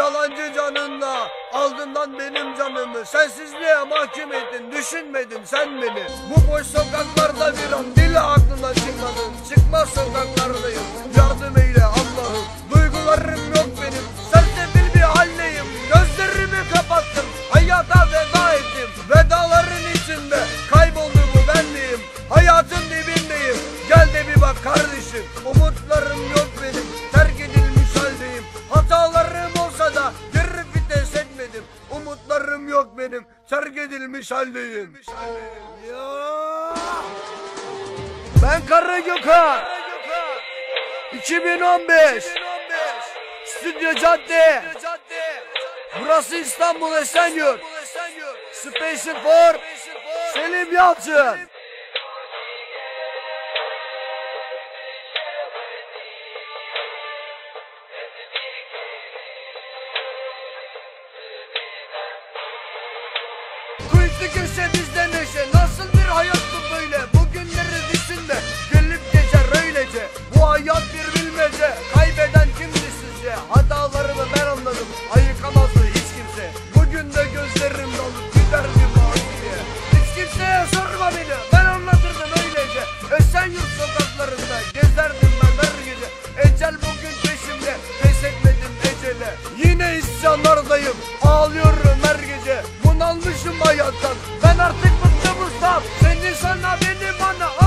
Yalancı canınla aldından benim canımı Sensizliğe mahkum ettin düşünmedin sen beni. Bu boş sokaklarda bir an dili aklından çıkmadın Çıkmaz sokaklardayım. Yardım eyle Allah'ım Duygularım yok benim. Sersefil bir haldeyim Gözlerimi kapattım hayata veda ettim. Vedaların içinde kayboldu bu benliğim Hayatın dibindeyim. Gel de bir bak kardeşim Umutlarım yok benim terk edilmiş haldeyim. Ya. Ben Kara Gökhan 2015 Stüdyo Cadde. Burası İstanbul Esenyurt. Special for Selim Yalçın Köşe bizde neşe Nasıl bir hayat bu böyle? Bugünleri düşünme Gelip geçer öylece Bu hayat bir bilmece Kaybeden kimdi sizce? Hatalarımı ben anladım Ayıkamazdı hiç kimse. Bugün de gözlerim dolup giderdim maziye Hiç kimseye sorma beni Ben anlatırdım öylece. Esenyurt sokaklarında Gezerdim ben her gece. Ecel bugün peşimde Pes etmedim ecele. Yine isyanlardayım Ağlıyorum her gece almışım hayattan. Ben artık bıktım usta Seni sana beni bana